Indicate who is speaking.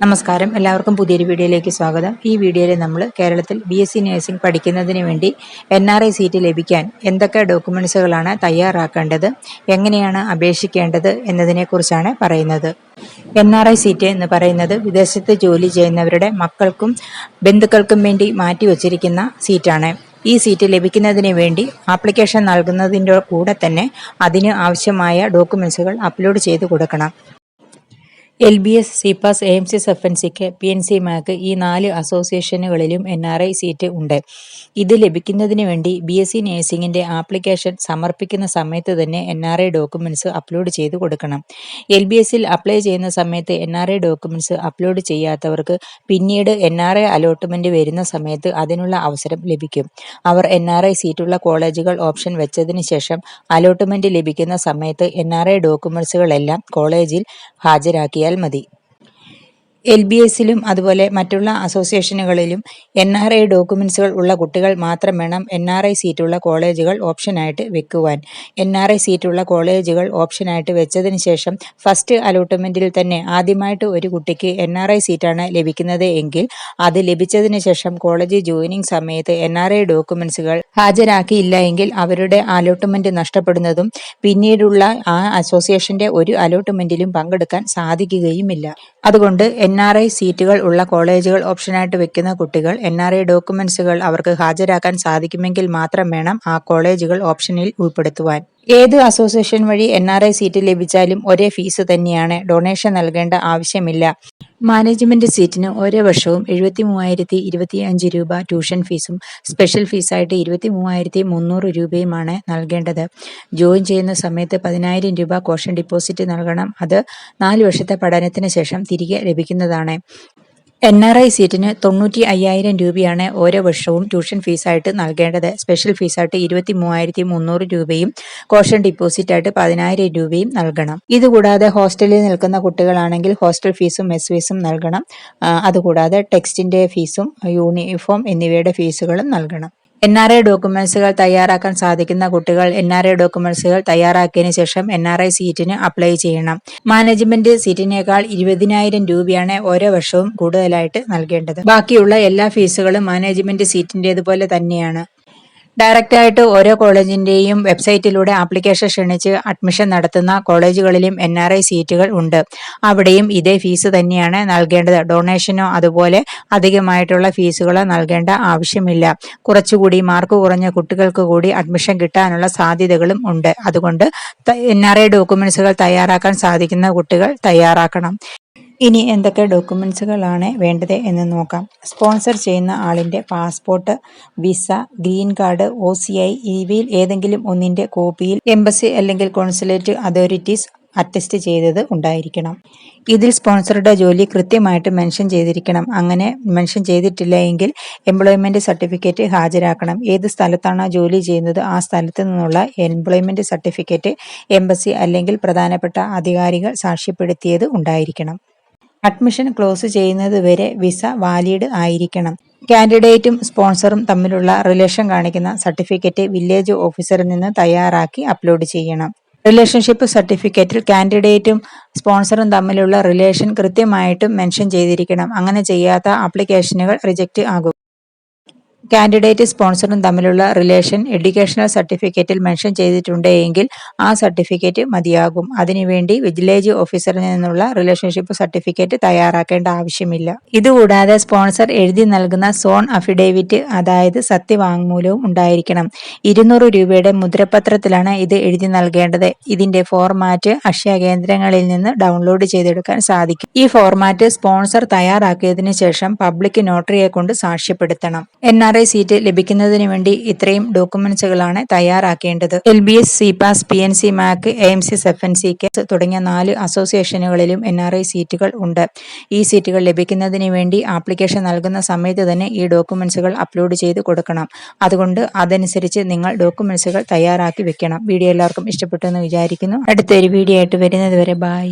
Speaker 1: നമസ്കാരം. എല്ലാവർക്കും പുതിയൊരു വീഡിയോയിലേക്ക് സ്വാഗതം. ഈ വീഡിയോയിൽ നമ്മൾ കേരളത്തിൽ ബി എസ് സി നഴ്സിംഗ് പഠിക്കുന്നതിന് വേണ്ടി എൻ ആർ ഐ സീറ്റ് ലഭിക്കാൻ എന്തൊക്കെ ഡോക്യുമെൻസുകളാണ് തയ്യാറാക്കേണ്ടത് എങ്ങനെയാണ് അപേക്ഷിക്കേണ്ടത് എന്നതിനെക്കുറിച്ചാണ് പറയുന്നത്. എൻ ആർ ഐ സീറ്റ് എന്ന് പറയുന്നത് വിദേശത്ത് ജോലി ചെയ്യുന്നവരുടെ മക്കൾക്കും ബന്ധുക്കൾക്കും വേണ്ടി മാറ്റിവെച്ചിരിക്കുന്ന സീറ്റാണ് ഈ സീറ്റ് ലഭിക്കുന്നതിന് വേണ്ടി ആപ്ലിക്കേഷൻ നൽകുന്നതിന്റെ കൂടെ തന്നെ അതിന് ആവശ്യമായ ഡോക്യുമെൻസുകൾ അപ്ലോഡ് ചെയ്ത് കൊടുക്കണം. L B S സിപാസ് pass M C S F N സിക്ക് പി എൻ സി മാക്ക് ഈ നാല് അസോസിയേഷനുകളിലും എൻ ആർ ഐ സീറ്റ് ഉണ്ട്. ഇത് ലഭിക്കുന്നതിന് വേണ്ടി ബി എസ് സി നഴ്സിംഗിന്റെ ആപ്ലിക്കേഷൻ സമർപ്പിക്കുന്ന സമയത്ത് തന്നെ N R I documents upload ചെയ്ത് കൊടുക്കണം. എൽ ബി എസിൽ അപ്ലൈ ചെയ്യുന്ന സമയത്ത് N R I documents upload ചെയ്യാത്തവർക്ക് പിന്നീട് എൻ ആർ ഐ അലോട്ട്മെന്റ് വരുന്ന സമയത്ത് അതിനുള്ള അവസരം ലഭിക്കും. അവർ എൻ ആർ ഐ സീറ്റുള്ള കോളേജുകൾ ഓപ്ഷൻ വെച്ചതിന് ശേഷം അലോട്ട്മെന്റ് ലഭിക്കുന്ന സമയത്ത് എൻ ആർ ഐ ഡോക്യുമെന്റ്സുകളെല്ലാം കോളേജിൽ ഹാജരാക്കിയാൽ മതി. എൽ ബി എസിലും അതുപോലെ മറ്റുള്ള അസോസിയേഷനുകളിലും എൻ ആർ ഐ ഡോക്യുമെൻസുകൾ ഉള്ള കുട്ടികൾ മാത്രം വേണം എൻ ആർ ഐ സീറ്റുള്ള കോളേജുകൾ ഓപ്ഷനായിട്ട് വെക്കുവാൻ. എൻ ആർ ഐ സീറ്റുള്ള കോളേജുകൾ ഓപ്ഷനായിട്ട് വെച്ചതിന് ശേഷം ഫസ്റ്റ് അലോട്ട്മെന്റിൽ തന്നെ ആദ്യമായിട്ട് ഒരു കുട്ടിക്ക് എൻ ആർ ഐ സീറ്റാണ് ലഭിക്കുന്നത് എങ്കിൽ അത് ലഭിച്ചതിന് ശേഷം കോളേജ് ജോയിനിങ് സമയത്ത് എൻ ആർ ഐ ഡോക്യുമെൻസുകൾ ഹാജരാക്കിയില്ല എങ്കിൽ അവരുടെ അലോട്ട്മെന്റ് നഷ്ടപ്പെടുന്നതും പിന്നീടുള്ള ആ അസോസിയേഷന്റെ ഒരു അലോട്ട്മെന്റിലും പങ്കെടുക്കാൻ സാധിക്കുകയുമില്ല. അതുകൊണ്ട് എൻ ആർ ഐ സീറ്റുകൾ ഉള്ള കോളേജുകൾ ഓപ്ഷനായിട്ട് വെക്കുന്ന കുട്ടികൾ എൻ ആർ ഐ ഡോക്യുമെന്റ്സുകൾ അവർക്ക് ഹാജരാക്കാൻ സാധിക്കുമെങ്കിൽ മാത്രം വേണം ആ കോളേജുകൾ ഓപ്ഷനിൽ ഉൾപ്പെടുത്തുവാൻ. ഏത് അസോസിയേഷൻ വഴി എൻ ആർ ഐ സീറ്റ് ലഭിച്ചാലും ഒരേ ഫീസ് തന്നെയാണ്. ഡൊണേഷൻ നൽകേണ്ട ആവശ്യമില്ല. മാനേജ്മെന്റ് സീറ്റിന് ഓരോ വർഷവും എഴുപത്തി മൂവായിരത്തി ഇരുപത്തി അഞ്ച് രൂപ ട്യൂഷൻ ഫീസും സ്പെഷ്യൽ ഫീസായിട്ട് ഇരുപത്തി മൂവായിരത്തി മുന്നൂറ് രൂപയുമാണ് നൽകേണ്ടത്. ജോയിൻ ചെയ്യുന്ന സമയത്ത് പതിനായിരം രൂപ കോഷൻ ഡിപ്പോസിറ്റ് നൽകണം. അത് നാല് വർഷത്തെ പഠനത്തിന് ശേഷം തിരികെ ലഭിക്കുന്നതാണ്. എൻ ആർ ഐ സീറ്റിന് തൊണ്ണൂറ്റി അയ്യായിരം രൂപയാണ് ഓരോ വർഷവും ട്യൂഷൻ ഫീസായിട്ട് നൽകേണ്ടത്. സ്പെഷ്യൽ ഫീസായിട്ട് ഇരുപത്തി മൂവായിരത്തി മുന്നൂറ് രൂപയും കോഷൻ ഡിപ്പോസിറ്റായിട്ട് പതിനായിരം രൂപയും നൽകണം. ഇതുകൂടാതെ ഹോസ്റ്റലിൽ നിൽക്കുന്ന കുട്ടികളാണെങ്കിൽ ഹോസ്റ്റൽ ഫീസും മെസ് ഫീസും നൽകണം. അതുകൂടാതെ ടെക്സ്റ്റിന്റെ ഫീസും യൂണിഫോം എന്നിവയുടെ ഫീസുകളും നൽകണം. എൻ ആർ ഐ ഡോക്യുമെന്റ്സുകൾ തയ്യാറാക്കാൻ സാധിക്കുന്ന കുട്ടികൾ എൻ ആർ ഐ ഡോക്യുമെന്റ്സുകൾ തയ്യാറാക്കിയതിന് ശേഷം എൻ ആർ ഐ സീറ്റിന് അപ്ലൈ ചെയ്യണം. മാനേജ്മെന്റ് സീറ്റിനേക്കാൾ ഇരുപതിനായിരം രൂപയാണ് ഓരോ വർഷവും കൂടുതലായിട്ട് നൽകേണ്ടത്. ബാക്കിയുള്ള എല്ലാ ഫീസുകളും മാനേജ്മെന്റ് സീറ്റിന്റെതുപോലെ തന്നെയാണ്. ഡയറക്റ്റായിട്ട് ഓരോ കോളേജിന്റെയും വെബ്സൈറ്റിലൂടെ ആപ്ലിക്കേഷൻ ക്ഷണിച്ച് അഡ്മിഷൻ നടത്തുന്ന കോളേജുകളിലും എൻ ആർ ഐ സീറ്റുകൾ ഉണ്ട്. അവിടെയും ഇതേ ഫീസ് തന്നെയാണ് നൽകേണ്ടത്. ഡൊണേഷനോ അതുപോലെ അധികമായിട്ടുള്ള ഫീസുകളോ നൽകേണ്ട ആവശ്യമില്ല. കുറച്ചുകൂടി മാർക്ക് കുറഞ്ഞ കുട്ടികൾക്ക് കൂടി അഡ്മിഷൻ കിട്ടാനുള്ള സാധ്യതകളും ഉണ്ട്. അതുകൊണ്ട് എൻ ആർ ഐ ഡോക്യുമെന്റ്സുകൾ തയ്യാറാക്കാൻ സാധിക്കുന്ന കുട്ടികൾ തയ്യാറാക്കണം. ഇനി എന്തൊക്കെ ഡോക്യുമെൻസുകളാണ് വേണ്ടത് എന്ന് നോക്കാം. സ്പോൺസർ ചെയ്യുന്ന ആളിന്റെ passport visa green card O C I ഇവയിൽ ഏതെങ്കിലും ഒന്നിന്റെ കോപ്പിയിൽ എംബസി അല്ലെങ്കിൽ കോൺസുലേറ്റ് അതോറിറ്റീസ് അറ്റസ്റ്റ് ചെയ്തത് ഉണ്ടായിരിക്കണം. ഇതിൽ സ്പോൺസറുടെ ജോലി കൃത്യമായിട്ട് മെൻഷൻ ചെയ്തിരിക്കണം. അങ്ങനെ മെൻഷൻ ചെയ്തിട്ടില്ല എങ്കിൽ എംപ്ലോയ്മെന്റ് സർട്ടിഫിക്കറ്റ് ഹാജരാക്കണം. ഏത് സ്ഥലത്താണ് ജോലി ചെയ്യുന്നത്? ആ സ്ഥലത്ത് നിന്നുള്ള എംപ്ലോയ്മെന്റ് സർട്ടിഫിക്കറ്റ് എംബസി അല്ലെങ്കിൽ പ്രധാനപ്പെട്ട അധികാരികൾ സാക്ഷ്യപ്പെടുത്തിയത് ഉണ്ടായിരിക്കണം. അഡ്മിഷൻ ക്ലോസ് ചെയ്യുന്നത് വരെ വിസ വാലിഡ് ആയിരിക്കണം. കാൻഡിഡേറ്റും സ്പോൺസറും തമ്മിലുള്ള റിലേഷൻ കാണിക്കുന്ന സർട്ടിഫിക്കറ്റ് വില്ലേജ് ഓഫീസറിൽ നിന്ന് തയ്യാറാക്കി അപ്ലോഡ് ചെയ്യണം. റിലേഷൻഷിപ്പ് സർട്ടിഫിക്കറ്റിൽ കാൻഡിഡേറ്റും സ്പോൺസറും തമ്മിലുള്ള റിലേഷൻ കൃത്യമായിട്ടും മെൻഷൻ ചെയ്തിരിക്കണം. അങ്ങനെ ചെയ്യാത്ത ആപ്ലിക്കേഷനുകൾ റിജക്റ്റ് ആകും. കാൻഡിഡേറ്റ് സ്പോൺസറും തമ്മിലുള്ള റിലേഷൻ എഡ്യൂക്കേഷണൽ സർട്ടിഫിക്കറ്റിൽ മെൻഷൻ ചെയ്തിട്ടുണ്ടെങ്കിൽ ആ സർട്ടിഫിക്കറ്റ് മതിയാകും. അതിനുവേണ്ടി വില്ലേജ് ഓഫീസറിൽ നിന്നുള്ള റിലേഷൻഷിപ്പ് സർട്ടിഫിക്കറ്റ് തയ്യാറാക്കേണ്ട ആവശ്യമില്ല. ഇതുകൂടാതെ സ്പോൺസർ എഴുതി നൽകുന്ന സോൺ അഫിഡേവിറ്റ് അതായത് സത്യവാങ്മൂലവും ഉണ്ടായിരിക്കണം. ഇരുന്നൂറ് രൂപയുടെ മുദ്രപത്രത്തിലാണ് ഇത് എഴുതി നൽകേണ്ടത്. ഇതിന്റെ ഫോർമാറ്റ് അക്ഷയ കേന്ദ്രങ്ങളിൽ നിന്ന് ഡൗൺലോഡ് ചെയ്തെടുക്കാൻ സാധിക്കും. ഈ ഫോർമാറ്റ് സ്പോൺസർ തയ്യാറാക്കിയതിനു ശേഷം പബ്ലിക് നോട്ടറിയെ കൊണ്ട് സാക്ഷ്യപ്പെടുത്തണം. എൻ ആർ ഐ സീറ്റ് ലഭിക്കുന്നതിന് വേണ്ടി ഇത്രയും ഡോക്യുമെന്റ്സുകളാണ് തയ്യാറാക്കേണ്ടത്. L B S C pass P N C MAC A M C F N C K തുടങ്ങിയ നാല് അസോസിയേഷനുകളിലും എൻ ആർ ഐ സീറ്റുകൾ ഉണ്ട്. ഈ സീറ്റുകൾ ലഭിക്കുന്നതിന് വേണ്ടി ആപ്ലിക്കേഷൻ നൽകുന്ന സമയത്ത് തന്നെ ഈ ഡോക്യുമെന്റ്സുകൾ അപ്ലോഡ് ചെയ്ത് കൊടുക്കണം. അതുകൊണ്ട് അതനുസരിച്ച് നിങ്ങൾ ഡോക്യുമെന്റ്സുകൾ തയ്യാറാക്കി വെക്കണം. വീഡിയോ എല്ലാവർക്കും ഇഷ്ടപ്പെട്ടു എന്ന് വിചാരിക്കുന്നു. അടുത്തൊരു വീഡിയോ ആയിട്ട് വരുന്നത് വരെ ബായ്